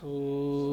ਸੋ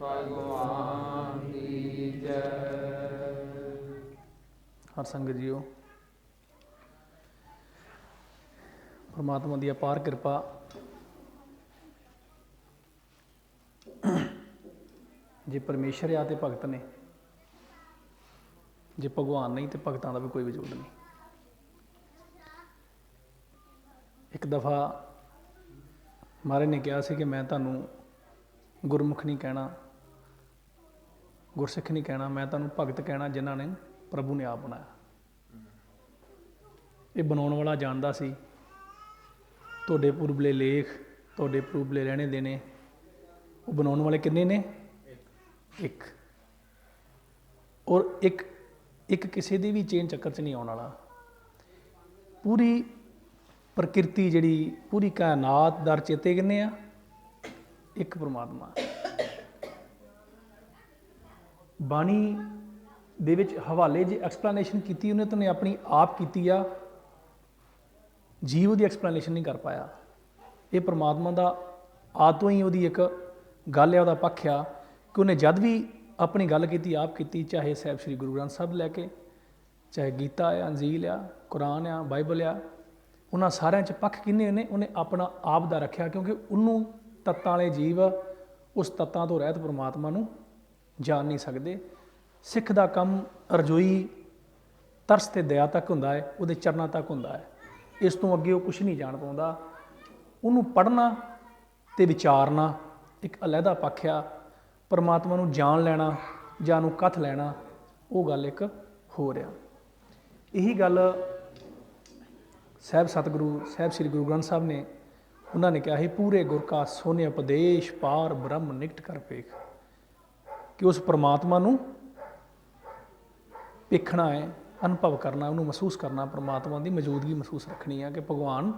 ਭਗਵਾਨ ਦੀ ਜੈ। ਹਰ ਸੰਗਤ ਜੀਓ, ਪਰਮਾਤਮਾ ਦੀ ਅਪਾਰ ਕਿਰਪਾ ਜੇ ਪਰਮੇਸ਼ਰ ਆ ਤੇ ਭਗਤ ਨੇ, ਜੇ ਭਗਵਾਨ ਨਹੀਂ ਤੇ ਭਗਤਾਂ ਦਾ ਵੀ ਕੋਈ ਵਜੂਦ ਨਹੀਂ। ਇੱਕ ਦਫਾ ਮਹਾਰਾਜ ਨੇ ਕਿਹਾ ਸੀ ਕਿ ਮੈਂ ਤੁਹਾਨੂੰ ਗੁਰਮੁਖ ਨਹੀਂ ਕਹਿਣਾ ਗੁਰਸਿੱਖ ਨਹੀਂ ਕਹਿਣਾ, ਮੈਂ ਤੁਹਾਨੂੰ ਭਗਤ ਕਹਿਣਾ ਜਿਨ੍ਹਾਂ ਨੇ ਪ੍ਰਭੂ ਨੇ ਆਪ ਬਣਾਇਆ। ਇਹ ਬਣਾਉਣ ਵਾਲਾ ਜਾਣਦਾ ਸੀ, ਤੁਹਾਡੇ ਪੁਰਬਲੇ ਲੇਖ, ਤੁਹਾਡੇ ਪੁਰਬਲੇ ਰਹਿਣੇ ਦੇਣੇ, ਉਹ ਬਣਾਉਣ ਵਾਲੇ ਕਿੰਨੇ ਨੇ? ਇੱਕ। ਔਰ ਇੱਕ ਇੱਕ ਕਿਸੇ ਦੀ ਵੀ ਚੇਨ ਚੱਕਰ 'ਚ ਨਹੀਂ ਆਉਣ ਵਾਲਾ। ਪੂਰੀ ਪ੍ਰਕਿਰਤੀ ਜਿਹੜੀ, ਪੂਰੀ ਕਾਇਨਾਤ ਦਰ ਚੇਤੇ ਕਿੰਨੇ ਆ? ਇੱਕ ਪਰਮਾਤਮਾ। ਬਾਣੀ ਦੇ ਵਿੱਚ ਹਵਾਲੇ ਜੇ ਐਕਸਪਲੇਨੇਸ਼ਨ ਕੀਤੀ ਉਹਨੇ ਤਾਂ ਨੇ ਆਪਣੀ ਆਪ ਕੀਤੀ ਆ, ਜੀਵ ਦੀ ਐਕਸਪਲੇਨੇਸ਼ਨ ਨਹੀਂ ਕਰ ਪਾਇਆ। ਇਹ ਪ੍ਰਮਾਤਮਾ ਦਾ ਆਤੋਂ ਹੀ ਉਹਦੀ ਇੱਕ ਗੱਲ ਹੈ ਉਹਦਾ ਪੱਖ ਆ ਕਿ ਉਹਨੇ ਜਦ ਵੀ ਆਪਣੀ ਗੱਲ ਕੀਤੀ, ਆਪ ਕੀਤੀ, ਚਾਹੇ ਸਾਹਿਬ ਸ੍ਰੀ ਗੁਰੂ ਗ੍ਰੰਥ ਸਾਹਿਬ ਲੈ ਕੇ, ਚਾਹੇ ਗੀਤਾ ਆ, ਅੰਜੀਲ ਆ, ਕੁਰਾਨ ਆ, ਬਾਈਬਲ ਆ, ਉਹਨਾਂ ਸਾਰਿਆਂ 'ਚ ਪੱਖ ਕਿੰਨੇ ਨੇ, ਉਹਨੇ ਆਪਣਾ ਆਪ ਦਾ ਰੱਖਿਆ ਕਿਉਂਕਿ ਉਹਨੂੰ ਤੱਤਾਂ ਵਾਲੇ ਜੀਵ ਉਸ ਤੱਤਾਂ ਤੋਂ ਰਹਿਤ ਪ੍ਰਮਾਤਮਾ ਨੂੰ ਜਾਣ ਨਹੀਂ ਸਕਦੇ। ਸਿੱਖ ਦਾ ਕੰਮ ਰਜੋਈ ਤਰਸ ਤੇ ਦਇਆ ਤੱਕ ਹੁੰਦਾ ਹੈ, ਉਹਦੇ ਚਰਨਾਂ ਤੱਕ ਹੁੰਦਾ ਹੈ। ਇਸ ਤੋਂ ਅੱਗੇ ਉਹ ਕੁਝ ਨਹੀਂ ਜਾਣ ਪਾਉਂਦਾ। ਉਹਨੂੰ ਪੜ੍ਹਨਾ ਤੇ ਵਿਚਾਰਨਾ ਇੱਕ ਅਲੱਗਾ ਪੱਖ ਆ। ਪਰਮਾਤਮਾ ਨੂੰ ਜਾਣ ਲੈਣਾ ਜਾਂ ਨੂੰ ਕਥ ਲੈਣਾ, ਉਹ ਗੱਲ ਇੱਕ ਹੋ ਰਿਹਾ ਇਹੀ ਗੱਲ ਸਾਹਿਬ ਸਤਿਗੁਰੂ, ਸਾਹਿਬ ਸ੍ਰੀ ਗੁਰੂ ਗ੍ਰੰਥ ਸਾਹਿਬ ਨੇ, ਉਹਨਾਂ ਨੇ ਕਿਹਾ ਸੀ, ਪੂਰੇ ਗੁਰ ਕਾ ਸੋਨੇ ਉਪਦੇਸ਼ ਪਾਰ ਬ੍ਰਹਮ ਨਿਕਟ ਕਰ ਪੇਖ ਕਿ ਉਸ ਪ੍ਰਮਾਤਮਾ ਨੂੰ ਵੇਖਣਾ ਹੈ, ਅਨੁਭਵ ਕਰਨਾ ਉਹਨੂੰ ਮਹਿਸੂਸ ਕਰਨਾ ਪ੍ਰਮਾਤਮਾ ਦੀ ਮੌਜੂਦਗੀ ਮਹਿਸੂਸ ਰੱਖਣੀ ਹੈ ਕਿ ਭਗਵਾਨ,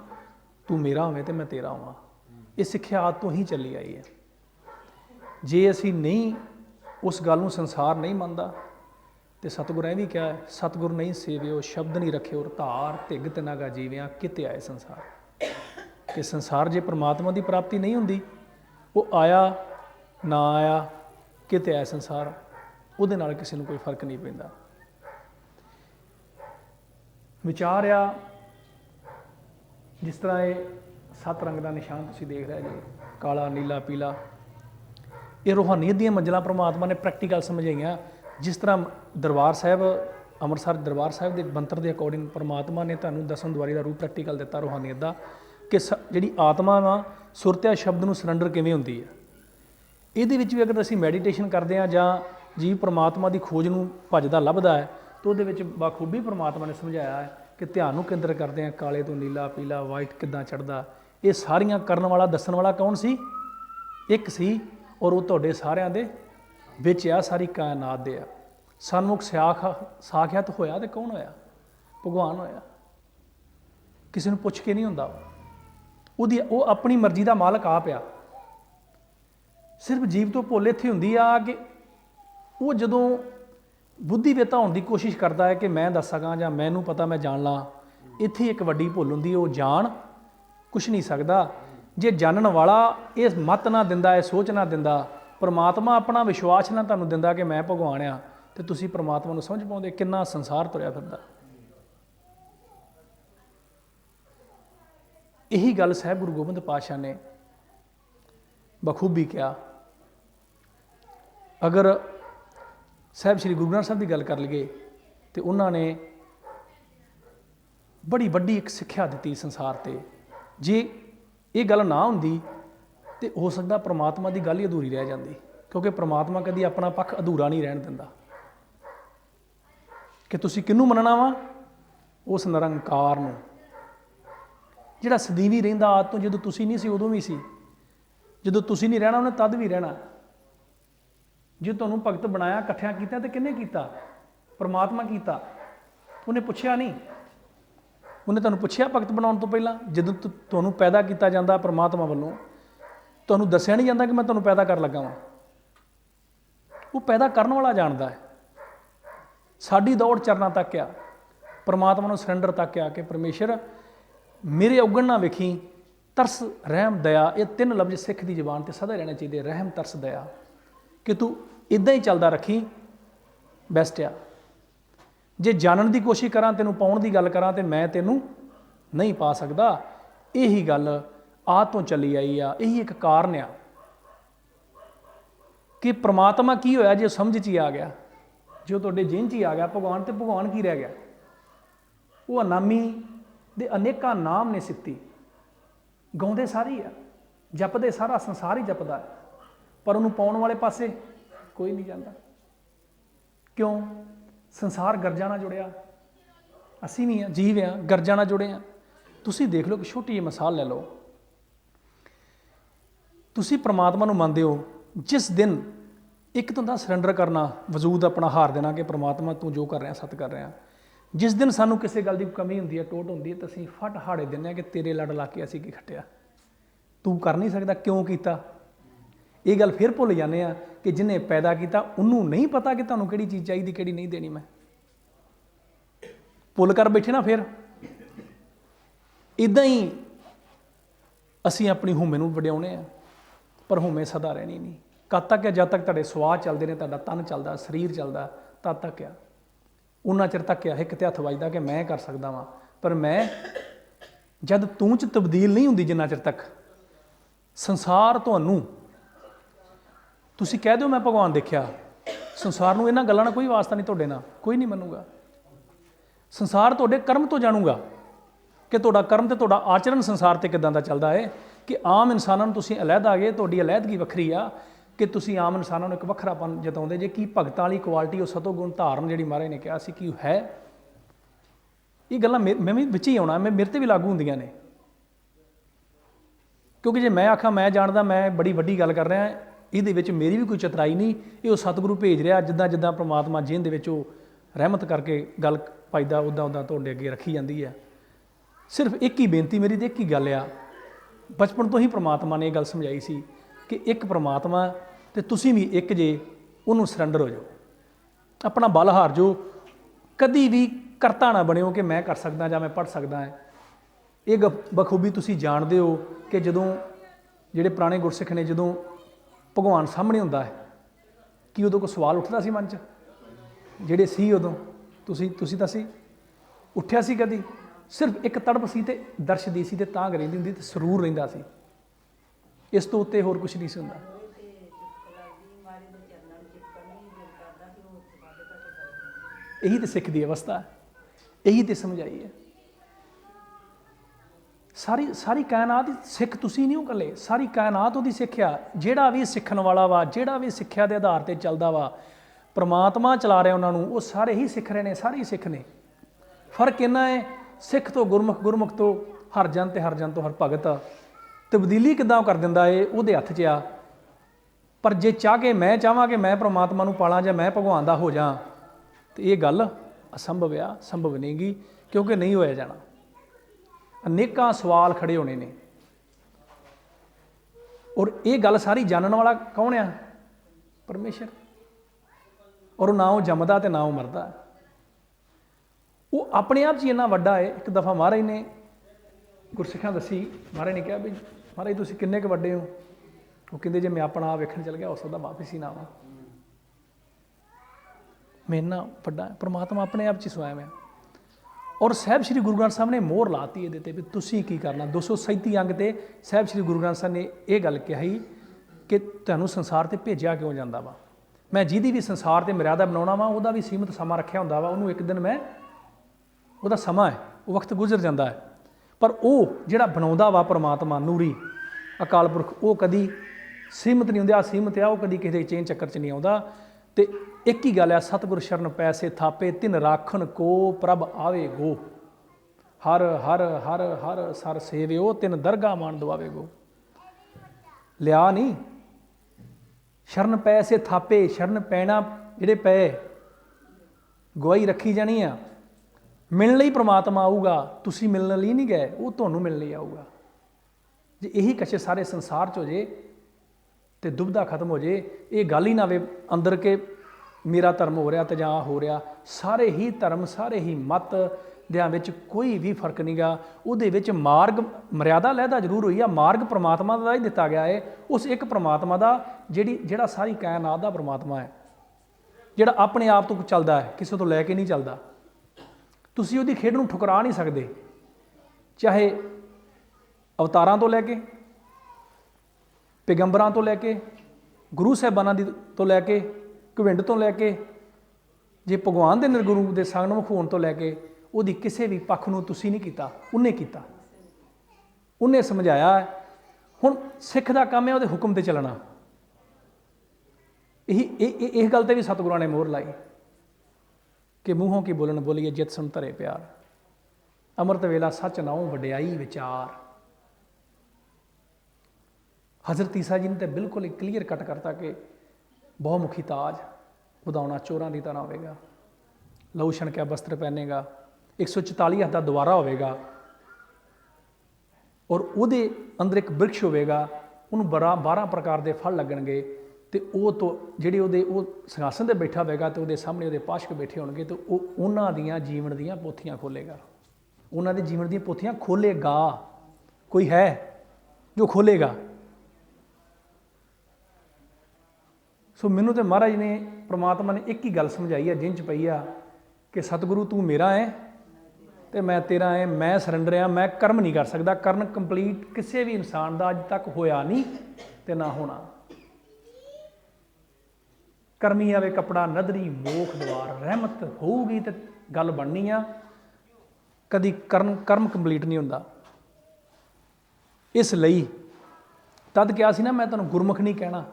ਤੂੰ ਮੇਰਾ ਹੋਵੇਂ ਤੇ ਮੈਂ ਤੇਰਾ ਹੋਵਾਂ। ਇਹ ਸਿੱਖਿਆ ਆਦ ਤੋਂ ਹੀ ਚੱਲੀ ਆਈ ਹੈ। ਜੇ ਅਸੀਂ ਨਹੀਂ ਉਸ ਗੱਲ ਨੂੰ ਸੰਸਾਰ ਨਹੀਂ ਮੰਨਦਾ, ਤੇ ਸਤਿਗੁਰਾਂ ਇਹ ਵੀ ਕਿਹਾ ਸਤਿਗੁਰ ਨਹੀਂ ਸੇਵਿਓ, ਸ਼ਬਦ ਨਹੀਂ ਰੱਖਿਓ ਔਰ ਧਾਰ, ਧਿਗ ਤਿਨਾਗਾ ਜੀਵਿਆਂ, ਕਿਤੇ ਆਏ ਸੰਸਾਰ। ਕਿ ਸੰਸਾਰ ਜੇ ਪ੍ਰਮਾਤਮਾ ਦੀ ਪ੍ਰਾਪਤੀ ਨਹੀਂ ਹੁੰਦੀ, ਉਹ ਆਇਆ, ਨਾ ਆਇਆ ਕਿਤੇ ਆਇਆ ਸੰਸਾਰ, ਉਹਦੇ ਨਾਲ ਕਿਸੇ ਨੂੰ ਕੋਈ ਫ਼ਰਕ ਨਹੀਂ ਪੈਂਦਾ। ਵਿਚਾਰ ਆ, ਜਿਸ ਤਰ੍ਹਾਂ ਇਹ ਸੱਤ ਰੰਗ ਦਾ ਨਿਸ਼ਾਨ ਤੁਸੀਂ ਦੇਖ ਰਹੇ ਜੀ, ਕਾਲਾ, ਨੀਲਾ, ਪੀਲਾ। ਇਹ ਰੂਹਾਨੀਅਤ ਦੀਆਂ ਮੰਜ਼ਲਾਂ ਪ੍ਰਮਾਤਮਾ ਨੇ ਪ੍ਰੈਕਟੀਕਲ ਸਮਝਾਈਆਂ। ਜਿਸ ਤਰ੍ਹਾਂ ਦਰਬਾਰ ਸਾਹਿਬ, ਅੰਮ੍ਰਿਤਸਰ ਦਰਬਾਰ ਸਾਹਿਬ ਦੇ ਬੰਤਰ ਦੇ ਅਕੋਰਡਿੰਗ ਪ੍ਰਮਾਤਮਾ ਨੇ ਤੁਹਾਨੂੰ ਦਸਮ ਦੁਆਰੀ ਦਾ ਰੂਪ ਪ੍ਰੈਕਟੀਕਲ ਦਿੱਤਾ ਰੂਹਾਨੀਅਤ ਦਾ, ਕਿ ਸ- ਜਿਹੜੀ ਆਤਮਾ ਵਾ, ਸੁਰਤਿਆ ਸ਼ਬਦ ਨੂੰ ਸਰੈਂਡਰ ਕਿਵੇਂ ਹੁੰਦੀ ਹੈ? ਇਹਦੇ ਵਿੱਚ ਵੀ ਅਗਰ ਅਸੀਂ ਮੈਡੀਟੇਸ਼ਨ ਕਰਦੇ ਹਾਂ ਜਾਂ ਜੀਵ ਪ੍ਰਮਾਤਮਾ ਦੀ ਖੋਜ ਨੂੰ ਭੱਜਦਾ ਲੱਭਦਾ ਹੈ, ਤਾਂ ਉਹਦੇ ਵਿੱਚ ਬਾਖੂਬੀ ਪ੍ਰਮਾਤਮਾ ਨੇ ਸਮਝਾਇਆ ਹੈ ਕਿ ਧਿਆਨ ਨੂੰ ਕੇਂਦਰ ਕਰਦੇ ਹਾਂ, ਕਾਲੇ ਤੋਂ ਨੀਲਾ, ਪੀਲਾ ਵਾਈਟ ਕਿੱਦਾਂ ਚੜਦਾ ਇਹ ਸਾਰੀਆਂ ਕਰਨ ਵਾਲਾ, ਦੱਸਣ ਵਾਲਾ ਕੌਣ ਸੀ? ਇੱਕ ਸੀ ਔਰ ਉਹ ਤੁਹਾਡੇ ਸਾਰਿਆਂ ਦੇ ਵਿੱਚ ਆ, ਸਾਰੀ ਕਾਇਨਾਤ ਦੇ ਆ। ਸਨਮੁਖ ਸਿਆਖ ਸਾਖਿਆਤ ਹੋਇਆ ਤੇ ਕੌਣ ਹੋਇਆ? ਭਗਵਾਨ ਹੋਇਆ। ਕਿਸੇ ਨੂੰ ਪੁੱਛ ਕੇ ਨਹੀਂ ਹੁੰਦਾ। ਉਹਦੀ, ਉਹ ਆਪਣੀ ਮਰਜ਼ੀ ਦਾ ਮਾਲਕ ਆਪ ਆ। ਸਿਰਫ ਜੀਵ ਤੋਂ ਭੁੱਲ ਇੱਥੇ ਹੁੰਦੀ ਆ ਕਿ ਉਹ ਜਦੋਂ ਬੁੱਧੀ ਵੇਤਾ ਹੋਣ ਦੀ ਕੋਸ਼ਿਸ਼ ਕਰਦਾ ਹੈ ਕਿ ਮੈਂ ਦੱਸ ਸਕਾਂ ਜਾਂ ਮੈਨੂੰ ਪਤਾ ਮੈਂ ਜਾਣ ਲਾਂ, ਇੱਥੇ ਇੱਕ ਵੱਡੀ ਭੁੱਲ ਹੁੰਦੀ ਉਹ ਜਾਣ ਕੁਛ ਨਹੀਂ ਸਕਦਾ। ਜੇ ਜਾਣਨ ਵਾਲਾ ਇਹ ਮਤ ਨਾ ਦਿੰਦਾ, ਇਹ ਸੋਚ ਨਾ ਦਿੰਦਾ, ਪਰਮਾਤਮਾ ਆਪਣਾ ਵਿਸ਼ਵਾਸ ਨਾ ਤੁਹਾਨੂੰ ਦਿੰਦਾ ਕਿ ਮੈਂ ਭਗਵਾਨ ਆ, ਤੇ ਤੁਸੀਂ ਪਰਮਾਤਮਾ ਨੂੰ ਸਮਝ ਪਾਉਂਦੇ ਕਿੰਨਾ ਸੰਸਾਰ ਤੁਰਿਆ ਫਿਰਦਾ। ਇਹੀ ਗੱਲ ਸਾਹਿਬ ਗੁਰੂ ਗੋਬਿੰਦ ਪਾਤਸ਼ਾਹ ਨੇ ਬਖੂਬੀ ਕਿਹਾ। ਅਗਰ ਸਾਹਿਬ ਸ੍ਰੀ ਗੁਰੂ ਗ੍ਰੰਥ ਸਾਹਿਬ ਦੀ ਗੱਲ ਕਰ ਲਈਏ, ਤੇ ਉਹਨਾਂ ਨੇ ਬੜੀ ਵੱਡੀ ਇੱਕ ਸਿੱਖਿਆ ਦਿੱਤੀ ਸੰਸਾਰ ਤੇ। ਜੇ ਇਹ ਗੱਲ ਨਾ ਹੁੰਦੀ, ਤੇ ਹੋ ਸਕਦਾ ਪ੍ਰਮਾਤਮਾ ਦੀ ਗੱਲ ਹੀ ਅਧੂਰੀ ਰਹਿ ਜਾਂਦੀ, ਕਿਉਂਕਿ ਪ੍ਰਮਾਤਮਾ ਕਦੀ ਆਪਣਾ ਪੱਖ ਅਧੂਰਾ ਨਹੀਂ ਰਹਿਣ ਦਿੰਦਾ। ਕਿ ਤੁਸੀਂ ਕਿਹਨੂੰ ਮੰਨਣਾ ਵਾ? ਉਸ ਨਿਰੰਕਾਰ ਨੂੰ। ਜਿਹੜਾ ਸਦੀਵੀ ਰਹਿੰਦਾ ਆਦ ਤੋਂ ਜਦੋਂ ਤੁਸੀਂ ਨਹੀਂ ਸੀ, ਉਦੋਂ ਵੀ ਸੀ। ਜਦੋਂ ਤੁਸੀਂ ਨਹੀਂ ਰਹਿਣਾ, ਉਹਨੇ ਤਦ ਵੀ ਰਹਿਣਾ। ਜੇ ਤੁਹਾਨੂੰ ਭਗਤ ਬਣਾਇਆ, ਇਕੱਠਿਆਂ ਕੀਤਾ ਤੇ ਕਿਹਨੇ ਕੀਤਾ? ਪ੍ਰਮਾਤਮਾ ਕੀਤਾ। ਉਹਨੇ ਪੁੱਛਿਆ ਨਹੀਂ। ਉਹਨੇ ਤੁਹਾਨੂੰ ਪੁੱਛਿਆ ਭਗਤ ਬਣਾਉਣ ਤੋਂ ਪਹਿਲਾਂ? ਜਦੋਂ ਤੁ- ਤੁਹਾਨੂੰ ਪੈਦਾ ਕੀਤਾ ਜਾਂਦਾ ਪਰਮਾਤਮਾ ਵੱਲੋਂ, ਤੁਹਾਨੂੰ ਦੱਸਿਆ ਨਹੀਂ ਜਾਂਦਾ ਕਿ ਮੈਂ ਤੁਹਾਨੂੰ ਪੈਦਾ ਕਰਨ ਲੱਗਾ ਵਾਂ? ਉਹ ਪੈਦਾ ਕਰਨ ਵਾਲਾ ਜਾਣਦਾ ਹੈ। ਸਾਡੀ ਦੌੜ ਚਰਨਾਂ ਤੱਕ ਆ। ਪਰਮਾਤਮਾ ਨੂੰ ਸਰੈਂਡਰ ਤੱਕ ਆ ਕਿ ਪਰਮੇਸ਼ਰ ਮੇਰੇ ਔਗਣ ਨਾ ਵੇਖੀ ਤਰਸ, ਰਹਿਮ, ਦਇਆ, ਇਹ ਤਿੰਨ ਲਫ਼ਜ਼ ਸਿੱਖ ਦੀ ਜ਼ੁਬਾਨ ਤੇ ਸਦਾ ਰਹਿਣੇ ਚਾਹੀਦੇ ਰਹਿਮ, ਤਰਸ, ਦਇਆ। ਕਿ ਤੂੰ ਇਦਾਂ ਹੀ ਚੱਲਦਾ ਰੱਖੀ ਬੈਸਟ ਆ। ਜੇ ਜਾਣਨ ਦੀ ਕੋਸ਼ਿਸ਼ ਕਰਾਂ, ਤੈਨੂੰ ਪਾਉਣ ਦੀ ਗੱਲ ਕਰਾਂ, ਤੇ ਮੈਂ ਤੈਨੂੰ ਨਹੀਂ ਪਾ ਸਕਦਾ। ਇਹੀ ਗੱਲ ਆ ਤੋਂ ਚੱਲੀ ਆਈ ਆ। ਇਹੀ ਇੱਕ ਕਾਰਨ ਆ ਕਿ ਪ੍ਰਮਾਤਮਾ ਕੀ ਹੋਇਆ, ਜੇ ਸਮਝ 'ਚ ਹੀ ਆ ਗਿਆ। ਜੋ ਤੁਹਾਡੇ ਜਿਨ 'ਚ ਹੀ ਆ ਗਿਆ, ਭਗਵਾਨ ਤੇ ਭਗਵਾਨ ਕੀ ਰਹਿ ਗਿਆ? ਉਹ ਅਨਾਮੀ ਦੇ ਅਨੇਕਾਂ ਨਾਮ ਨੇ ਸਿੱਤੀ। ਗਾਉਂਦੇ ਸਾਰੇ ਹੀ ਆ। ਜਪਦੇ ਸਾਰਾ ਸੰਸਾਰ ਹੀ ਜਪਦਾ ਪਰ ਉਹਨੂੰ ਪਾਉਣ ਵਾਲੇ ਪਾਸੇ ਕੋਈ ਨਹੀਂ ਜਾਂਦਾ। ਕਿਉਂ? ਸੰਸਾਰ ਗਰਜਾਂ ਨਾਲ ਜੁੜਿਆ। ਅਸੀਂ ਵੀ ਆ ਜੀਵ ਆ ਗਰਜਾਂ ਨਾਲ ਜੁੜੇ ਆ ਤੁਸੀਂ ਦੇਖ ਲਓ ਕਿ ਛੋਟੀ ਜਿਹੀ ਮਿਸਾਲ ਲੈ ਲਓ। ਤੁਸੀਂ ਪ੍ਰਮਾਤਮਾ ਨੂੰ ਮੰਨਦੇ ਹੋ, ਜਿਸ ਦਿਨ ਇੱਕ ਤੁਹਾਨੂੰ ਦਾ ਸਰੈਂਡਰ ਕਰਨਾ, ਵਜੂਦ ਆਪਣਾ ਹਾਰ ਦੇਣਾ ਕਿ ਪ੍ਰਮਾਤਮਾ ਤੂੰ ਜੋ ਕਰ ਰਿਹਾ, ਸਤ ਕਰ ਰਿਹਾ। ਜਿਸ ਦਿਨ ਸਾਨੂੰ ਕਿਸੇ ਗੱਲ ਦੀ ਕਮੀ ਹੁੰਦੀ ਹੈ, ਟੋਟ ਹੁੰਦੀ ਹੈ, ਤਾਂ ਅਸੀਂ ਫਟ ਹਾੜੇ ਦਿੰਦੇ ਹਾਂ ਕਿ ਤੇਰੇ ਲੜ ਲਾ ਕੇ ਅਸੀਂ ਕੀ ਖੱਟਿਆ। ਤੂੰ ਕਰ ਨਹੀਂ ਸਕਦਾ, ਕਿਉਂ ਕੀਤਾ? ਇਹ ਗੱਲ ਫਿਰ ਭੁੱਲ ਜਾਂਦੇ ਆ ਕਿ ਜਿਹਨੇ ਪੈਦਾ ਕੀਤਾ, ਉਹਨੂੰ ਨਹੀਂ ਪਤਾ ਕਿ ਤੁਹਾਨੂੰ ਕਿਹੜੀ ਚੀਜ਼ ਚਾਹੀਦੀ, ਕਿਹੜੀ ਨਹੀਂ ਦੇਣੀ ਮੈਂ। ਭੁੱਲ ਕਰ ਬੈਠੇ ਨਾ ਫਿਰ। ਇਦਾਂ ਹੀ ਅਸੀਂ ਆਪਣੀ ਹਉਮੈ ਨੂੰ ਵਡਿਆਉਨੇ ਆ ਪਰ ਹਉਮੈ ਸਦਾ ਰਹਿਣੀ ਨਹੀਂ। ਕਦ ਤੱਕ ਹੈ ਜਦ ਤੱਕ ਤੁਹਾਡੇ ਸਵਾਸ ਚੱਲਦੇ ਨੇ, ਤੁਹਾਡਾ ਤਨ ਚੱਲਦਾ, ਸਰੀਰ ਚੱਲਦਾ, ਤਦ ਤੱਕ ਆ। ਉਹਨਾਂ ਚਿਰ ਤੱਕ ਆ ਇੱਕ ਤੇ ਹੱਥ ਵੱਜਦਾ ਕਿ ਮੈਂ ਕਰ ਸਕਦਾ ਵਾਂ, ਪਰ ਮੈਂ ਜਦ ਤੂੰ ਚ ਤਬਦੀਲ ਨਹੀਂ ਹੁੰਦੀ ਜਿੰਨਾ ਚਿਰ ਤੱਕ, ਸੰਸਾਰ ਤੁਹਾਨੂੰ, ਤੁਸੀਂ ਕਹਿ ਦਿਓ ਮੈਂ ਭਗਵਾਨ ਦੇਖਿਆ, ਸੰਸਾਰ ਨੂੰ ਇਹਨਾਂ ਗੱਲਾਂ ਨਾਲ ਕੋਈ ਵਾਸਤਾ ਨਹੀਂ ਤੁਹਾਡੇ ਨਾਲ, ਕੋਈ ਨਹੀਂ ਮੰਨੂਗਾ। ਸੰਸਾਰ ਤੁਹਾਡੇ ਕਰਮ ਤੋਂ ਜਾਣੂਗਾ ਕਿ ਤੁਹਾਡਾ ਕਰਮ ਤੇ ਤੁਹਾਡਾ ਆਚਰਣ ਸੰਸਾਰ ਤੇ ਕਿਦਾਂ ਦਾ ਚੱਲਦਾ ਹੈ ਕਿ ਆਮ ਇਨਸਾਨਾਂ ਨੂੰ ਤੁਸੀਂ ਅਲੱਗ ਆ ਗਏ, ਤੁਹਾਡੀ ਅਲੱਗਗੀ ਵੱਖਰੀ ਆ ਕਿ ਤੁਸੀਂ ਆਮ ਇਨਸਾਨਾਂ ਨੂੰ ਇੱਕ ਵੱਖਰਾਪਨ ਜਤਾਉਂਦੇ ਜੇ ਕੀ ਭਗਤਾਂ ਵਾਲੀ ਕੁਆਲਿਟੀ ਉਹ ਸਤੋ ਗੁਣ ਧਾਰਨ ਜਿਹੜੀ ਮਹਾਰਾਜ ਨੇ ਕਿਹਾ ਸੀ ਕਿ ਉਹ ਹੈ? ਇਹ ਗੱਲਾਂ ਮੇ- ਮੈਂ ਵੀ ਵਿੱਚ ਹੀ ਆਉਣਾ, ਮੈਂ ਮੇਰੇ ਤੇ ਵੀ ਲਾਗੂ ਹੁੰਦੀਆਂ ਨੇ। ਕਿਉਂਕਿ ਜੇ ਮੈਂ ਆਖਾਂ, ਮੈਂ ਜਾਣਦਾ, ਮੈਂ ਬੜੀ ਵੱਡੀ ਗੱਲ ਕਰ ਰਿਹਾ, ਇਹਦੇ ਵਿੱਚ ਮੇਰੀ ਵੀ ਕੋਈ ਚਤਰਾਈ ਨਹੀਂ, ਇਹ ਉਹ ਸਤਿਗੁਰੂ ਭੇਜ ਰਿਹਾ, ਜਿੱਦਾਂ ਜਿੱਦਾਂ ਪ੍ਰਮਾਤਮਾ ਜਿਹਨ ਦੇ ਵਿੱਚ ਉਹ ਰਹਿਮਤ ਕਰਕੇ ਗੱਲ ਪਾਈਦਾ ਉਦਾਂ ਉਦਾਂ ਤੁਹਾਡੇ ਅੱਗੇ ਰੱਖੀ ਜਾਂਦੀ ਹੈ। ਸਿਰਫ ਇੱਕ ਹੀ ਬੇਨਤੀ ਮੇਰੀ ਤੇ ਇੱਕ ਹੀ ਗੱਲ ਆ, ਬਚਪਨ ਤੋਂ ਹੀ ਪ੍ਰਮਾਤਮਾ ਨੇ ਇਹ ਗੱਲ ਸਮਝਾਈ ਸੀ ਕਿ ਇੱਕ ਪ੍ਰਮਾਤਮਾ ਤੇ ਤੁਸੀਂ ਵੀ ਇੱਕ ਜੇ, ਉਹਨੂੰ ਸਰੈਂਡਰ ਹੋ ਜਾਓ। ਆਪਣਾ ਬਲ ਹਾਰ ਜੋ ਕਦੀ ਵੀ ਕਰਤਾ ਨਾ ਬਣਿਓ ਕਿ ਮੈਂ ਕਰ ਸਕਦਾ ਜਾਂ ਮੈਂ ਪੜ ਸਕਦਾ ਹਾਂ। ਇਹ ਗ- ਬਖੂਬੀ ਤੁਸੀਂ ਜਾਣਦੇ ਹੋ ਕਿ ਜਦੋਂ ਜਿਹੜੇ ਪੁਰਾਣੇ ਗੁਰਸਿੱਖ ਨੇ, ਜਦੋਂ ਭਗਵਾਨ ਸਾਹਮਣੇ ਹੁੰਦਾ ਹੈ, ਕੀ ਉਦੋਂ ਕੋਈ ਸਵਾਲ ਉੱਠਦਾ ਸੀ ਮਨ 'ਚ? ਜਿਹੜੇ ਸੀ ਉਦੋਂ, ਤੁਸੀਂ ਤੁਸੀਂ ਤਾਂ ਸੀ? ਉੱਠਿਆ ਸੀ ਕਦੀ? ਸਿਰਫ ਇੱਕ ਤੜਪ ਸੀ ਤੇ ਦਰਸ਼ ਦੀ ਸੀ ਤੇ ਤਾਂ ਰਹਿੰਦੀ ਹੁੰਦੀ ਤੇ ਸਰੂਰ ਰਹਿੰਦਾ ਸੀ। ਇਸ ਤੋਂ ਉੱਤੇ ਹੋਰ ਕੁਝ ਨਹੀਂ ਸੀ ਹੁੰਦਾ। ਇਹੀ ਤੇ ਸਿੱਖ ਦੀ ਅਵਸਥਾ ਹੈ। ਇਹੀ ਤੇ ਸਮਝਾਈ ਹੈ। ਸਾਰੀ ਸਾਰੀ ਕਾਇਨਾਤ ਸਿੱਖ ਤੁਸੀਂ ਨਹੀਂ ਹੋ ਇਕੱਲੇ। ਸਾਰੀ ਕਾਇਨਾਤ ਉਹਦੀ ਸਿੱਖਿਆ, ਜਿਹੜਾ ਵੀ ਸਿੱਖਣ ਵਾਲਾ ਵਾ, ਜਿਹੜਾ ਵੀ ਸਿੱਖਿਆ ਦੇ ਆਧਾਰ ਤੇ ਚੱਲਦਾ ਵਾ, ਪ੍ਰਮਾਤਮਾ ਚਲਾ ਰਿਹਾ ਉਹਨਾਂ ਨੂੰ, ਉਹ ਸਾਰੇ ਹੀ ਸਿੱਖ ਰਹੇ ਨੇ, ਸਾਰੇ ਹੀ ਸਿੱਖ ਨੇ। ਫ਼ਰਕ ਇੰਨਾ ਹੈ, ਸਿੱਖ ਤੋਂ ਗੁਰਮੁਖ ਗੁਰਮੁਖ ਤੋਂ ਹਰਜਨ ਤੇ ਹਰਜਨ ਤੋਂ ਹਰ ਭਗਤ। ਤਬਦੀਲੀ ਕਿਦਾਂ ਕਰ ਦਿੰਦਾ ਏ, ਉਹਦੇ ਹੱਥ 'ਚ ਆ। ਪਰ ਜੇ ਚਾਹ ਕੇ ਮੈਂ ਚਾਹਾਂ ਕਿ ਮੈਂ ਪ੍ਰਮਾਤਮਾ ਨੂੰ ਪਾਲਾਂ ਜਾਂ ਮੈਂ ਭਗਵਾਨ ਦਾ ਹੋ ਜਾਂ, ਤੇ ਇਹ ਗੱਲ ਅਸੰਭਵ ਆ ਸੰਭਵ ਨਹੀਂਗੀ ਕਿਉਂਕਿ ਨਹੀਂ ਹੋਇਆ ਜਾਣਾ। ਅਨੇਕਾਂ ਸਵਾਲ ਖੜੇ ਹੋਣੇ ਨੇ। ਔਰ ਇਹ ਗੱਲ ਸਾਰੀ ਜਾਣਨ ਵਾਲਾ ਕੌਣ ਆ? ਪਰਮੇਸ਼ਰ। ਔਰ ਨਾ ਉਹ ਜੰਮਦਾ ਤੇ ਨਾ ਉਹ ਮਰਦਾ। ਉਹ ਆਪਣੇ ਆਪ 'ਚ ਇੰਨਾ ਵੱਡਾ ਹੈ ਇੱਕ ਦਫਾ ਮਹਾਰਾਜ ਨੇ ਗੁਰਸਿੱਖਾਂ ਦੱਸੀ ਮਹਾਰਾਜ ਨੇ ਕਿਹਾ ਵੀ, ਮਹਾਰਾਜ ਤੁਸੀਂ ਕਿੰਨੇ ਕੁ ਵੱਡੇ ਹੋ? ਉਹ ਕਹਿੰਦੇ, ਜੇ ਮੈਂ ਆਪਣਾ ਆਪ ਵੇਖਣ ਚਲ ਗਿਆ ਹੋ ਸਕਦਾ ਵਾਪਸ ਹੀ ਨਾ ਆਵਾਂ ਮੈਂ ਇੰਨਾ ਵੱਡਾ, ਪ੍ਰਮਾਤਮਾ ਆਪਣੇ ਆਪ 'ਚ ਹੀ ਸਵਾਇਆ ਮੈਂ ਔਰ ਸਾਹਿਬ ਸ੍ਰੀ ਗੁਰੂ ਗ੍ਰੰਥ ਸਾਹਿਬ ਨੇ ਮੋਹਰ ਲਾਤੀ ਇਹਦੇ ਤੇ ਵੀ ਤੁਸੀਂ ਕੀ ਕਰਨਾ। 237 ਅੰਗ ਤੇ ਸਾਹਿਬ ਸ੍ਰੀ ਗੁਰੂ ਗ੍ਰੰਥ ਸਾਹਿਬ ਨੇ ਇਹ ਗੱਲ ਕਹੀ ਕਿ ਤੁਹਾਨੂੰ ਸੰਸਾਰ ਤੇ ਭੇਜਿਆ ਕਿਉਂ ਜਾਂਦਾ ਵਾ? ਮੈਂ ਜਿਹਦੀ ਵੀ ਸੰਸਾਰ ਤੇ ਮਰਿਆਦਾ ਬਣਾਉਣਾ ਵਾ, ਉਹਦਾ ਵੀ ਸੀਮਤ ਸਮਾਂ ਰੱਖਿਆ ਹੁੰਦਾ ਵਾ। ਉਹਨੂੰ ਇੱਕ ਦਿਨ ਮੈਂ, ਉਹਦਾ ਸਮਾਂ ਹੈ, ਉਹ ਵਕਤ ਗੁਜ਼ਰ ਜਾਂਦਾ ਹੈ। ਪਰ ਉਹ ਜਿਹੜਾ ਬਣਾਉਂਦਾ ਵਾ ਪ੍ਰਮਾਤਮਾ, ਨੂਰੀ, ਅਕਾਲ ਪੁਰਖ, ਉਹ ਕਦੀ ਸੀਮਤ ਨਹੀਂ ਹੁੰਦੇ ਆ ਸੀਮਤ ਆ, ਉਹ ਕਦੀ ਕਿਸੇ ਚੇਨ ਚੱਕਰ ਚ ਨਹੀਂ ਆਉਂਦਾ। ਤੇ ਇੱਕ ਹੀ ਗੱਲ ਆ, ਸਤਿਗੁਰ ਸ਼ਰਨ ਪੈਸੇ ਥਾਪੇ, ਤਿਨ ਰਾਖਣ ਕੋ ਪ੍ਰਭ ਆਵੇ ਗੋ। ਹਰ ਹਰ ਹਰ ਹਰ ਸਰ ਸੇਵਿਓ, ਤਿਨ ਦਰਗਾ ਮਾਨ ਦਵਾਵੇ ਗੋ। ਲਿਆ ਨਹੀਂ। ਸ਼ਰਨ ਪੈਸੇ ਥਾਪੇ, ਸ਼ਰਨ ਪੈਣਾ ਜਿਹੜੇ ਪਏ, ਗਵਾਹੀ ਰੱਖੀ ਜਾਣੀ ਆ। ਮਿਲਣ ਲਈ ਪ੍ਰਮਾਤਮਾ ਆਊਗਾ, ਤੁਸੀਂ ਮਿਲਣ ਲਈ ਨਹੀਂ ਗਏ, ਉਹ ਤੁਹਾਨੂੰ ਮਿਲਣ ਲਈ ਆਊਗਾ। ਜੇ ਇਹੀ ਕਸ਼ੇ ਸਾਰੇ ਸੰਸਾਰ 'ਚ ਹੋ ਜੇ ਤੇ ਦੁਬਦਾ ਖਤਮ ਹੋ ਜੇ, ਇਹ ਗੱਲ ਹੀ ਨਾ ਵੇ ਅੰਦਰ ਕੇ ਮੇਰਾ ਧਰਮ ਹੋ ਰਿਹਾ ਤੇ ਜਾਂ ਹੋ ਰਿਹਾ, ਸਾਰੇ ਹੀ ਧਰਮ, ਸਾਰੇ ਹੀ ਮਤ ਦਿਆਂ ਵਿੱਚ ਕੋਈ ਵੀ ਫ਼ਰਕ ਨਹੀਂਗਾ ਉਹਦੇ ਵਿੱਚ ਮਾਰਗ, ਮਰਿਆਦਾ ਲਹਿਦਾ ਜ਼ਰੂਰ ਹੋਈ ਆ, ਮਾਰਗ ਪ੍ਰਮਾਤਮਾ ਦਾ ਹੀ ਦਿੱਤਾ ਗਿਆ ਹੈ ਉਸ ਇੱਕ ਪ੍ਰਮਾਤਮਾ ਦਾ ਜਿਹੜੀ, ਜਿਹੜਾ ਸਾਰੀ ਕਾਇਨਾਤ ਦਾ ਪ੍ਰਮਾਤਮਾ ਹੈ, ਜਿਹੜਾ ਆਪਣੇ ਆਪ ਤੋਂ ਚੱਲਦਾ ਹੈ, ਕਿਸੇ ਤੋਂ ਲੈ ਕੇ ਨਹੀਂ ਚੱਲਦਾ। ਤੁਸੀਂ ਉਹਦੀ ਖੇਡ ਨੂੰ ਠੁਕਰਾ ਨਹੀਂ ਸਕਦੇ। ਚਾਹੇ ਅਵਤਾਰਾਂ ਤੋਂ ਲੈ ਕੇ, ਪੈਗੰਬਰਾਂ ਤੋਂ ਲੈ ਕੇ, ਗੁਰੂ ਸਾਹਿਬਾਨਾਂ ਦੀ ਤੋਂ ਲੈ ਕੇ ਘਵਿੰਡ ਤੋਂ ਲੈ ਕੇ, ਜੇ ਭਗਵਾਨ ਦੇ ਨਿਰਗੁਰੂ ਦੇ ਸੰਗ ਹੋਣ ਤੋਂ ਲੈ ਕੇ, ਉਹਦੀ ਕਿਸੇ ਵੀ ਪੱਖ ਨੂੰ ਤੁਸੀਂ ਨਹੀਂ ਕੀਤਾ, ਉਹਨੇ ਕੀਤਾ। ਉਹਨੇ ਸਮਝਾਇਆ ਹੁਣ ਸਿੱਖ ਦਾ ਕੰਮ ਹੈ ਉਹਦੇ ਹੁਕਮ ਤੇ ਚੱਲਣਾ। ਇਹ ਇਹ, ਇਹ- ਗੱਲ ਤੇ ਵੀ ਸਤਿਗੁਰਾਂ ਨੇ ਮੋਹਰ ਲਾਈ। ਕਿ ਮੂੰਹੋਂ ਕੀ ਬੋਲਣ, ਬੋਲੀਏ ਜਿਤ ਸੁਣ ਧਰੇ ਪਿਆਰ। ਅੰਮ੍ਰਿਤ ਵੇਲਾ ਸੱਚ ਨਾਉ ਵਡਿਆਈ ਵਿਚਾਰ। ਹਜ਼ਰਤ ਈਸਾ ਜੀ ਨੇ ਤਾਂ ਬਿਲਕੁਲ ਹੀ ਕਲੀਅਰ ਕੱਟ ਕਰਤਾ ਕਿ ਬਹੁਮੁਖੀ ਤਾਜ ਵਧਾਉਣਾ ਚੋਰਾਂ ਦੀ ਤਰ੍ਹਾਂ ਹੋਵੇਗਾ। ਲਹੂ ਛਣਕਿਆ ਬਸਤਰ ਪਹਿਨੇਗਾ। 144 ਹੱਥ ਦਾ ਦੁਆਰਾ ਹੋਵੇਗਾ। ਔਰ ਉਹਦੇ ਅੰਦਰ ਇੱਕ ਬ੍ਰਿਕਸ਼ ਹੋਵੇਗਾ। ਉਹਨੂੰ ਬੜਾ 12 ਪ੍ਰਕਾਰ ਦੇ ਫਲ ਲੱਗਣਗੇ। ਤੇ ਉਹ ਤੋਂ ਜਿਹੜੇ ਉਹਦੇ ਉਹ ਸਿੰਘਾਸਨ ਤੇ ਬੈਠਾ ਹੋਵੇਗਾ ਤੇ ਉਹਦੇ ਸਾਹਮਣੇ ਉਹਦੇ ਪਾਸ਼ਕ ਬੈਠੇ ਹੋਣਗੇ ਤੇ ਉਹ ਉਹਨਾਂ ਦੀਆਂ ਜੀਵਨ ਦੀਆਂ ਪੋਥੀਆਂ ਖੋਲੇਗਾ। ਉਹਨਾਂ ਦੇ ਜੀਵਨ ਦੀਆਂ ਪੋਥੀਆਂ ਖੋਲੇਗਾ। ਕੋਈ ਹੈ ਜੋ ਖੋਲੇਗਾ? ਸੋ ਮੈਨੂੰ ਤੇ ਮਹਾਰਾਜ ਨੇ, ਪ੍ਰਮਾਤਮਾ ਨੇ ਇੱਕ ਹੀ ਗੱਲ ਸਮਝਾਈ ਹੈ, ਜਿੰਨ ਚ ਪਈ ਆ ਕਿ ਸਤਿਗੁਰੂ ਤੂੰ ਮੇਰਾ ਹੈ ਤੇ ਮੈਂ ਤੇਰਾ ਹੈ, ਮੈਂ ਸਰੈਂਡਰ ਆ, ਮੈਂ ਕਰਮ ਨਹੀਂ ਕਰ ਸਕਦਾ, ਕਰਨ ਕੰਪਲੀਟ ਕਿਸੇ ਵੀ ਇਨਸਾਨ ਦਾ ਅੱਜ ਤੱਕ ਹੋਇਆ ਨਹੀਂ ਤੇ ਨਾ ਹੋਣਾ। ਕਰਮੀ ਆਵੇ ਕਪੜਾ ਨਦਰੀ ਮੋਖ ਦਵਾਰ, ਰਹਿਮਤ ਹੋਊਗੀ ਤੇ ਗੱਲ ਬਣਨੀ ਆ। ਕਦੀ ਕਰਮ ਕਰਮ ਕੰਪਲੀਟ ਨਹੀਂ ਹੁੰਦਾ। ਇਸ ਲਈ ਤਦ ਕਿਹਾ ਸੀ ਨਾ, ਮੈਂ ਤੁਹਾਨੂੰ ਗੁਰਮੁਖ ਨਹੀਂ ਕਹਿਣਾ,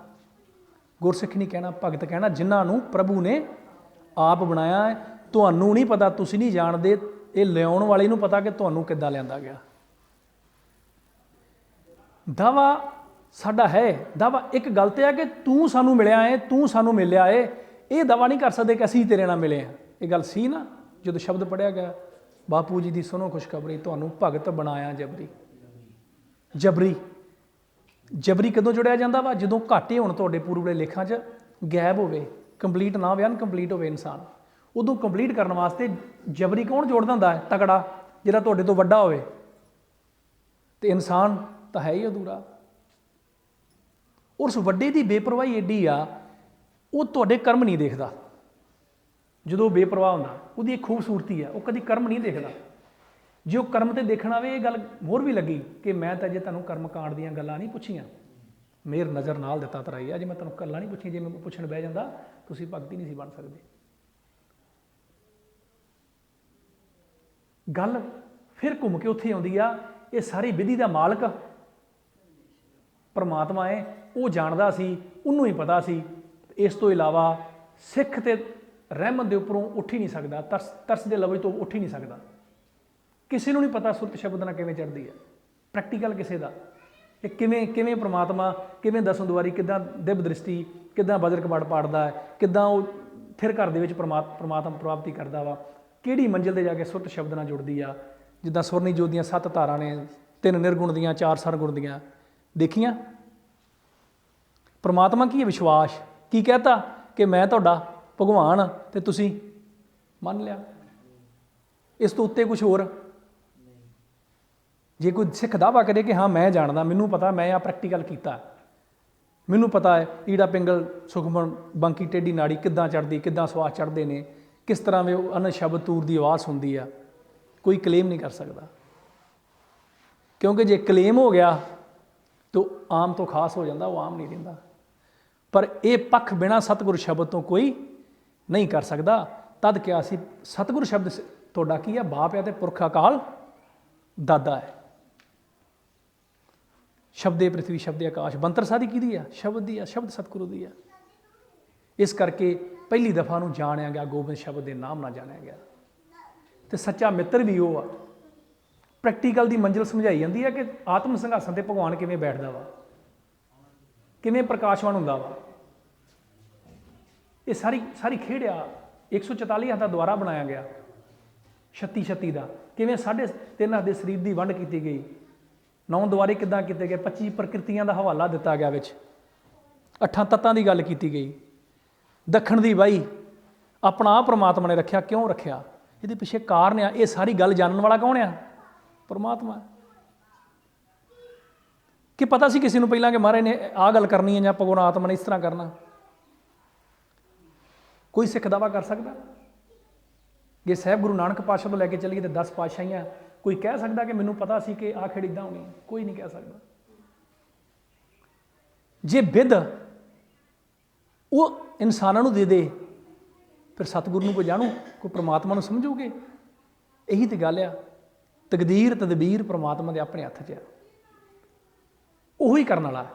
ਗੁਰਸਿੱਖ ਨਹੀਂ ਕਹਿਣਾ, ਭਗਤ ਕਹਿਣਾ, ਜਿਨ੍ਹਾਂ ਨੂੰ ਪ੍ਰਭੂ ਨੇ ਆਪ ਬਣਾਇਆ ਹੈ। ਤੁਹਾਨੂੰ ਨਹੀਂ ਪਤਾ, ਤੁਸੀਂ ਨਹੀਂ ਜਾਣਦੇ, ਇਹ ਲਿਆਉਣ ਵਾਲੇ ਨੂੰ ਪਤਾ ਕਿ ਤੁਹਾਨੂੰ ਕਿੱਦਾਂ ਲਿਆਂਦਾ ਗਿਆ। ਦਾਵਾ ਸਾਡਾ ਹੈ। ਦਾਵਾ ਇੱਕ ਗੱਲ ਤੇ ਹੈ ਕਿ ਤੂੰ ਸਾਨੂੰ ਮਿਲਿਆ ਏ, ਤੂੰ ਸਾਨੂੰ ਮਿਲਿਆ ਏ। ਇਹ ਦਾਵਾ ਨਹੀਂ ਕਰ ਸਕਦੇ ਕਿ ਅਸੀਂ ਤੇਰੇ ਨਾਲ ਮਿਲੇ ਹਾਂ ਇਹ ਗੱਲ ਸੀ ਨਾ, ਜਦੋਂ ਸ਼ਬਦ ਪੜਿਆ ਗਿਆ, ਬਾਪੂ ਜੀ ਦੀ ਸੁਣੋ ਖੁਸ਼ਖਬਰੀ, ਤੁਹਾਨੂੰ ਭਗਤ ਬਣਾਇਆ ਜਬਰੀ। ਜਬਰੀ। ਜਬਰੀ ਕਦੋਂ ਜੁੜਿਆ ਜਾਂਦਾ ਵਾ? ਜਦੋਂ ਘਾਟੇ ਹੋਣ ਤੁਹਾਡੇ ਪੂਰਬਲੇ ਲੇਖਾਂ 'ਚ ਗੈਪ ਹੋਵੇ ਕੰਪਲੀਟ ਨਾ ਹੋਵੇ ਅਨਕੰਪਲੀਟ ਹੋਵੇ ਇਨਸਾਨ। ਉਦੋਂ ਕੰਪਲੀਟ ਕਰਨ ਵਾਸਤੇ ਜਬਰੀ ਕੌਣ ਜੋੜਦਾ ਹੁੰਦਾ ਹੈ? ਤਕੜਾ, ਜਿਹੜਾ ਤੁਹਾਡੇ ਤੋਂ ਵੱਡਾ ਹੋਵੇ। ਤੇ ਇਨਸਾਨ ਤਾਂ ਹੈ ਹੀ ਅਧੂਰਾ। ਉਸ ਵੱਡੇ ਦੀ ਬੇਪਰਵਾਹੀ ਏਡੀ ਆ, ਉਹ ਤੁਹਾਡੇ ਕਰਮ ਨਹੀਂ ਦੇਖਦਾ। ਜਦੋਂ ਉਹ ਬੇਪਰਵਾਹ ਹੁੰਦਾ, ਉਹਦੀ ਇੱਕ ਖੂਬਸੂਰਤੀ ਆ, ਉਹ ਕਦੀ ਕਰਮ ਨਹੀਂ ਦੇਖਦਾ। ਜੇ ਉਹ ਕਰਮ ਤੇ ਦੇਖਣਾ ਆਵੇ, ਇਹ ਗੱਲ ਹੋਰ ਵੀ ਲੱਗੀ ਕਿ ਮੈਂ ਤਾਂ ਜੇ ਤੁਹਾਨੂੰ ਕਰਮ ਕਾਂਡ ਦੀਆਂ ਗੱਲਾਂ ਨਹੀਂ ਪੁੱਛੀਆਂ, ਮੇਰ ਨਜ਼ਰ ਨਾਲ ਦਿੱਤਾ ਤਰਾਈ ਆ, ਜੇ ਮੈਂ ਤੁਹਾਨੂੰ ਗੱਲਾਂ ਨਹੀਂ ਪੁੱਛੀਆਂ, ਜੇ ਮੈਂ ਪੁੱਛਣ ਬਹਿ ਜਾਂਦਾ, ਤੁਸੀਂ ਭਗਤੀ ਨਹੀਂ ਸੀ ਬਣ ਸਕਦੇ। ਗੱਲ ਫਿਰ ਘੁੰਮ ਕੇ ਉੱਥੇ ਆਉਂਦੀ ਆ, ਇਹ ਸਾਰੀ ਵਿਧੀ ਦਾ ਮਾਲਕ ਪਰਮਾਤਮਾ ਹੈ ਉਹ ਜਾਣਦਾ ਸੀ, ਉਹਨੂੰ ਹੀ ਪਤਾ ਸੀ। ਇਸ ਤੋਂ ਇਲਾਵਾ ਸਿੱਖ ਤੇ ਰਹਿਮਤ ਦੇ ਉੱਪਰੋਂ ਉੱਠ ਹੀ ਨਹੀਂ ਸਕਦਾ, ਤਰਸ ਤਰਸ ਦੇ ਲਫ਼ਜ਼ ਤੋਂ ਉੱਠ ਹੀ ਨਹੀਂ ਸਕਦਾ। ਕਿਸੇ ਨੂੰ ਨਹੀਂ ਪਤਾ ਸੁਰਤ ਸ਼ਬਦ ਨਾਲ ਕਿਵੇਂ ਚੜਦੀ ਹੈ। ਪ੍ਰੈਕਟੀਕਲ ਕਿਸੇ ਦਾ। ਕਿ ਕਿਵੇਂ ਕਿਵੇਂ ਪ੍ਰਮਾਤਮਾ, ਕਿਵੇਂ ਦਸਮ ਦੁਆਰੀ, ਕਿਦਾਂ ਦਿਵ ਦ੍ਰਿਸ਼ਟੀ, ਕਿਦਾਂ ਬਜਰ ਕਬਾੜ ਪਾੜਦਾ ਹੈ, ਕਿਦਾਂ ਉਹ ਥਿਰ ਘਰ ਦੇ ਵਿੱਚ ਪ੍ਰਮਾਤ ਪ੍ਰਮਾਤਮ ਪ੍ਰਾਪਤੀ ਕਰਦਾ ਵਾ। ਕਿਹੜੀ ਮੰਜ਼ਿਲ ਤੇ ਜਾ ਕੇ ਸੁਰਤ ਸ਼ਬਦ ਨਾਲ ਜੁੜਦੀ ਆ? ਜਿੱਦਾਂ ਸੁਰਨੀ ਜੋਤ ਦੀਆਂ ਸੱਤ ਧਾਰਾਂ ਨੇ, ਤਿੰਨ ਨਿਰਗੁਣ ਦੀਆਂ, ਚਾਰ ਸਰਗੁਣ ਦੀਆਂ। ਦੇਖੀਆਂ? ਪ੍ਰਮਾਤਮਾ ਕੀ ਹੈ ਵਿਸ਼ਵਾਸ? ਕੀ ਕਹਤਾ ਕਿ ਮੈਂ ਤੁਹਾਡਾ ਭਗਵਾਨ ਤੇ ਤੁਸੀਂ ਮੰਨ ਲਿਆ? ਇਸ ਤੋਂ ਉੱਤੇ ਕੁਝ ਹੋਰ? ਜੇ ਕੋਈ ਸਿੱਖ ਦਾਵਾ ਕਰੇ ਕਿ ਹਾਂ, ਮੈਂ ਜਾਣਦਾ, ਮੈਨੂੰ ਪਤਾ, ਮੈਂ ਆ ਪ੍ਰੈਕਟੀਕਲ ਕੀਤਾ। ਮੈਨੂੰ ਪਤਾ ਹੈ, ਈੜਾ ਪਿੰਗਲ ਸੁਖਮਨ ਬੰਕੀ ਟੇਡੀ ਨਾੜੀ ਕਿੱਦਾਂ ਚੜਦੀ ਕਿੱਦਾਂ ਸਵਾਸ ਚੜਦੇ ਨੇ, ਕਿਸ ਤਰ੍ਹਾਂ ਵੇ ਉਹ ਅਨ ਸ਼ਬਦ ਤੂਰ ਦੀ ਆਵਾਜ਼ ਹੁੰਦੀ ਆ, ਕੋਈ ਕਲੇਮ ਨਹੀਂ ਕਰ ਸਕਦਾ। ਕਿਉਂਕਿ ਜੇ ਕਲੇਮ ਹੋ ਗਿਆ, ਤਾਂ ਆਮ ਤੋਂ ਖਾਸ ਹੋ ਜਾਂਦਾ, ਉਹ ਆਮ ਨਹੀਂ ਰਹਿੰਦਾ। ਪਰ ਇਹ ਪੱਖ ਬਿਨਾ ਸਤਿਗੁਰ ਸ਼ਬਦ ਤੋਂ ਕੋਈ ਨਹੀਂ ਕਰ ਸਕਦਾ। ਤਦ ਕਿਹਾ ਸੀ, ਸਤਿਗੁਰ ਸ਼ਬਦ ਸ- ਤੁਹਾਡਾ ਕੀ ਹੈ? ਬਾਪ ਹੈ ਤੇ ਪੁਰਖ ਅਕਾਲ ਦਾਦਾ ਹੈ। ਸ਼ਬਦੇ ਪ੍ਰithvi ਸ਼ਬਦੇ ਆਕਾਸ਼। ਬੰਤਰ ਸਾਦੀ ਕਿਹਦੀ ਆ ਸ਼ਬਦ ਦੀ ਆ ਸ਼ਬਦ ਸਤਿਗੁਰੂ ਦੀ ਆ ਇਸ ਕਰਕੇ ਪਹਿਲੀ ਦਫਾ ਨੂੰ ਜਾਣਿਆ ਗਿਆ, ਗੋਬਿੰਦ ਸ਼ਬਦ ਦੇ ਨਾਮ ਨਾਲ ਜਾਣਿਆ ਗਿਆ। ਤੇ ਸੱਚਾ ਮਿੱਤਰ ਵੀ ਉਹ ਆ। ਪ੍ਰੈਕਟੀਕਲ ਦੀ ਮੰਜ਼ਿਲ ਸਮਝਾਈ ਜਾਂਦੀ ਹੈ ਕਿ ਆਤਮ ਸੰਘਾਸਨ ਤੇ ਭਗਵਾਨ ਕਿਵੇਂ ਬੈਠਦਾ ਵਾ? ਕਿਵੇਂ ਪ੍ਰਕਾਸ਼ਵਾਨ ਹੁੰਦਾ ਵਾ? ਇਹ ਸਾਰੀ ਸਾਰੀ ਖੇਡ ਆ। 144 ਹੱਥ ਦਾ ਦੁਆਰਾ ਬਣਾਇਆ ਗਿਆ। 36 36 ਦਾ। ਕਿਵੇਂ ਸਾਢੇ ਤਿੰਨ ਹੱਥ ਦੇ ਸਰੀਰ ਦੀ ਵੰਡ ਕੀਤੀ ਗਈ? ਨੌ ਦੁਆਰੇ ਕਿੱਦਾਂ ਕੀਤੇ ਗਏ? 25 ਪ੍ਰਕਿਰਤੀਆਂ ਦਾ ਹਵਾਲਾ ਦਿੱਤਾ ਗਿਆ ਵਿੱਚ। ਅੱਠਾਂ ਤੱਤਾਂ ਦੀ ਗੱਲ ਕੀਤੀ ਗਈ। ਦੱਖਣ ਦੀ ਬਾਈ ਆਪਣਾ ਆਪ ਪ੍ਰਮਾਤਮਾ ਨੇ ਰੱਖਿਆ, ਕਿਉਂ ਰੱਖਿਆ? ਇਹਦੇ ਪਿੱਛੇ ਕਾਰਨ ਆ। ਇਹ ਸਾਰੀ ਗੱਲ ਜਾਣਨ ਵਾਲਾ ਕੌਣ ਆ? ਪਰਮਾਤਮਾ। ਕਿ ਪਤਾ ਸੀ ਕਿਸੇ ਨੂੰ ਪਹਿਲਾਂ ਕਿ ਮਹਾਰਾਜ ਨੇ ਆਹ ਗੱਲ ਕਰਨੀ ਹੈ ਜਾਂ ਭਗਵਾਨ ਆਤਮਾ ਨੇ ਇਸ ਤਰ੍ਹਾਂ ਕਰਨਾ? ਕੋਈ ਸਿੱਖ ਦਾਵਾ ਕਰ ਸਕਦਾ? ਜੇ ਸਾਹਿਬ ਗੁਰੂ ਨਾਨਕ ਪਾਤਸ਼ਾਹ ਤੋਂ ਲੈ ਕੇ ਚੱਲੀਏ ਤੇ 10 ਪਾਤਸ਼ਾਹੀਆਂ, ਕੋਈ ਕਹਿ ਸਕਦਾ ਕਿ ਮੈਨੂੰ ਪਤਾ ਸੀ ਕਿ ਆਹ ਖੇਡ ਇਦਾਂ ਹੋਣੀ? ਕੋਈ ਨਹੀਂ ਕਹਿ ਸਕਦਾ। ਜੇ ਵਿਦ ਉਹ ਇਨਸਾਨਾਂ ਨੂੰ ਦੇ ਦੇ, ਫਿਰ ਸਤਿਗੁਰੂ ਨੂੰ ਕੋਈ ਜਾਣੂ ਕੋਈ ਪ੍ਰਮਾਤਮਾ ਨੂੰ ਸਮਝੋਗੇ? ਇਹੀ ਤੇ ਗੱਲ ਆ। ਤਕਦੀਰ, ਤਦਬੀਰ ਪ੍ਰਮਾਤਮਾ ਦੇ ਆਪਣੇ ਹੱਥ 'ਚ ਆ। ਉਹੀ ਕਰਨ ਵਾਲਾ।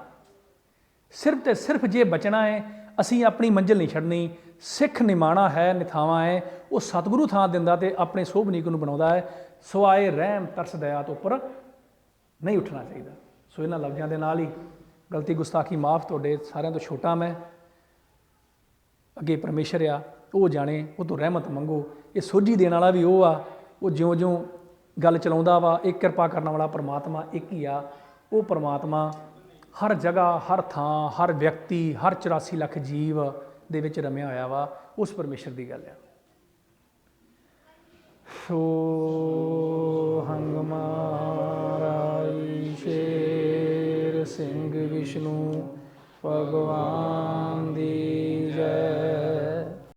ਸਿਰਫ ਤੇ ਸਿਰਫ ਜੇ ਬਚਣਾ ਹੈ ਅਸੀਂ ਆਪਣੀ ਮੰਜ਼ਿਲ ਨਹੀਂ ਛੱਡਣੀ, ਸਿੱਖ ਨਿਮਾਣਾ ਹੈ, ਨਿਥਾਵਾਂ ਹੈ, ਉਹ ਸਤਿਗੁਰੂ ਥਾਂ ਦਿੰਦਾ ਤੇ ਆਪਣੇ ਸੋਭਨੀਕ ਨੂੰ ਬਣਾਉਂਦਾ ਹੈ, ਸੋ ਆਏ ਰਹਿਮ ਤਰਸ ਦਇਆ ਤੋਂ ਉੱਪਰ ਨਹੀਂ ਉੱਠਣਾ ਚਾਹੀਦਾ। ਸੋ ਇਹਨਾਂ ਲਫ਼ਜ਼ਾਂ ਦੇ ਨਾਲ ਹੀ ਗਲਤੀ ਗੁਸਤਾਖੀ ਮਾਫ ਤੁਹਾਡੇ ਸਾਰਿਆਂ ਤੋਂ ਛੋਟਾ ਮੈਂ। ਅੱਗੇ ਪਰਮੇਸ਼ਰ ਆ, ਉਹ ਜਾਣੇ, ਉਹ ਤੋਂ ਰਹਿਮਤ ਮੰਗੋ। ਇਹ ਸੋਝੀ ਦੇਣ ਵਾਲਾ ਵੀ ਉਹ ਆ, ਉਹ ਜਿਉਂ-ਜਿਉਂ ਗੱਲ ਚਲਾਉਂਦਾ ਵਾ, ਇਹ ਕਿਰਪਾ ਕਰਨ ਵਾਲਾ ਪਰਮਾਤਮਾ ਇੱਕ ਹੀ ਆ। ਉਹ ਪਰਮਾਤਮਾ ਹਰ ਜਗ੍ਹਾ, ਹਰ ਥਾਂ, ਹਰ ਵਿਅਕਤੀ, ਹਰ 84 ਲੱਖ ਜੀਵ ਦੇ ਵਿੱਚ ਰਮਿਆ ਹੋਇਆ ਵਾ, ਉਸ ਪਰਮੇਸ਼ਰ ਦੀ ਗੱਲ ਆ। ਸੋ ਹੰਗ ਮਾਰਾਈ ਸ਼ੇਰ ਸਿੰਘ ਵਿਸ਼ਨੂੰ ਭਗਵਾਨ